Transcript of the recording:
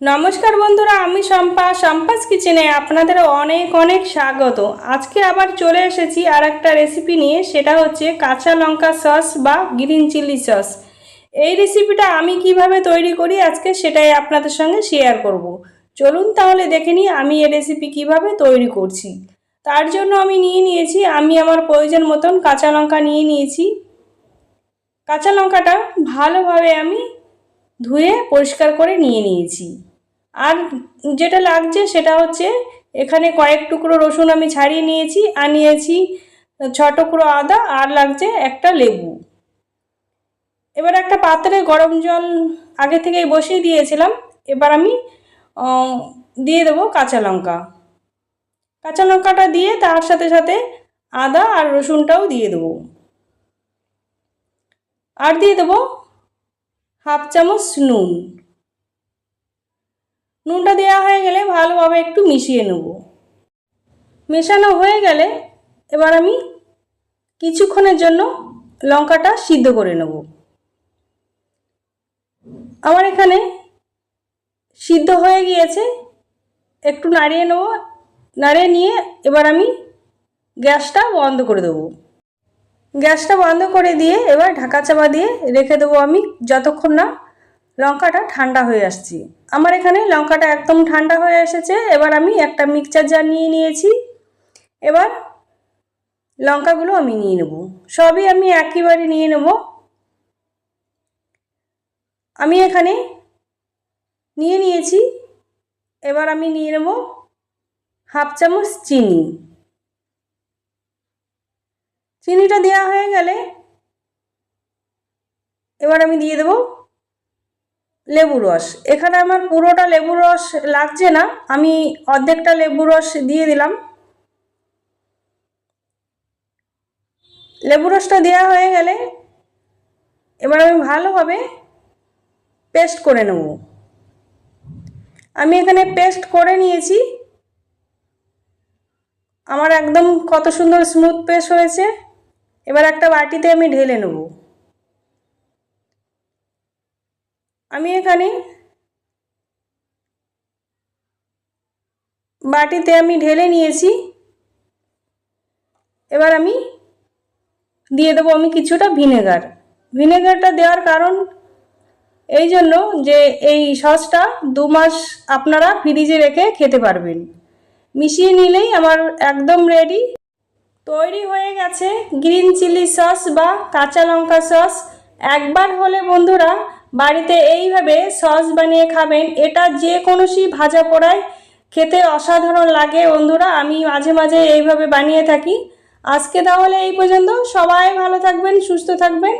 নমস্কার বন্ধুরা, আমি শম্পা। শম্পাস কিচেনে আপনাদের অনেক অনেক স্বাগত। আজকে আবার চলে এসেছি আর একটা রেসিপি নিয়ে, সেটা হচ্ছে কাঁচা লঙ্কা সস বা গ্রিন চিলি সস এই রেসিপিটা আমি কীভাবে তৈরি করি, আজকে সেটাই আপনাদের সঙ্গে শেয়ার করব। চলুন তাহলে দেখে নিই আমি এই রেসিপি কীভাবে তৈরি করছি। তার জন্য আমি নিয়ে নিয়েছি, আমি আমার প্রয়োজন মতন কাঁচা লঙ্কা নিয়ে নিয়েছি। কাঁচা লঙ্কাটা ভালোভাবে আমি ধুয়ে পরিষ্কার করে নিয়ে নিয়েছি। আর যেটা লাগছে সেটা হচ্ছে এখানে কয়েক টুকরো রসুন আমি ছাড়িয়ে নিয়েছি, আর নিয়েছি ছ টুকরো আদা, আর লাগছে একটা লেবু। এবার একটা পাত্রে গরম জল আগে থেকেই বসিয়ে দিয়েছিলাম, এবার আমি দিয়ে দেবো কাঁচা লঙ্কা। কাঁচা লঙ্কাটা দিয়ে তার সাথে সাথে আদা আর রসুনটাও দিয়ে দেবো। আর দিয়ে দেবো হাফ চামচ নুন। নুনটা দেওয়া হয়ে গেলে ভালোভাবে একটু মিশিয়ে নেব। মেশানো হয়ে গেলে এবার আমি কিছুক্ষণের জন্য লঙ্কাটা সিদ্ধ করে নেব। আমার এখানে সিদ্ধ হয়ে গিয়েছে। একটু নাড়িয়ে নেব। নাড়িয়ে নিয়ে এবার আমি গ্যাসটা বন্ধ করে দেবো। গ্যাসটা বন্ধ করে দিয়ে এবার ঢাকা চাপা দিয়ে রেখে দেবো আমি যতক্ষণ না লঙ্কাটা ঠান্ডা হয়ে আসছে। আমার এখানে লঙ্কাটা একদম ঠান্ডা হয়ে এসেছে। এবার আমি একটা মিক্সচার জার নিয়ে নিয়েছি। এবার লঙ্কাগুলো আমি নিয়ে নেব। সবই আমি একইবারে নিয়ে নেব। আমি এখানে নিয়ে নিয়েছি। এবার আমি নিয়ে নেব হাফ চামচ চিনি। চিনিটা দেওয়া হয়ে গেলে এবার আমি দিয়ে দেবো লেবু রস। এখানে আমার পুরোটা লেবু রস লাগছে না, আমি অর্ধেকটা লেবু রস দিয়ে দিলাম। লেবু রসটা দেওয়া হয়ে গেলে এবার আমি ভালোভাবে পেস্ট করে নেব। আমি এখানে পেস্ট করে নিয়েছি। আমার একদম কত সুন্দর স্মুথ পেস্ট হয়েছে। এবার একটা বাটিতে আমি ঢেলে নেব। আমি এখানে বাটিতে আমি ঢেলে নিয়েছি। এবার আমি দিয়ে দেবো আমি কিছুটা ভিনেগার। ভিনেগারটা দেওয়ার কারণ এই জন্য যে এই সসটা দু মাস আপনারা ফ্রিজে রেখে খেতে পারবেন। মিশিয়ে নিলেই আমার একদম রেডি তৈরি হয়ে গেছে গ্রিন চিলি সস বা কাঁচা লঙ্কা সস। একবার হলে বন্ধুরা বাড়িতে এইভাবে সস বানিয়ে খাবেন, এটা যে কোনোসি ভাজা পোড়ায় খেতে অসাধারণ লাগে বন্ধুরা, আমি মাঝে মাঝে এইভাবে বানিয়ে থাকি। আজকে তাহলে এই পর্যন্ত, সবাই ভালো থাকবেন, সুস্থ থাকবেন।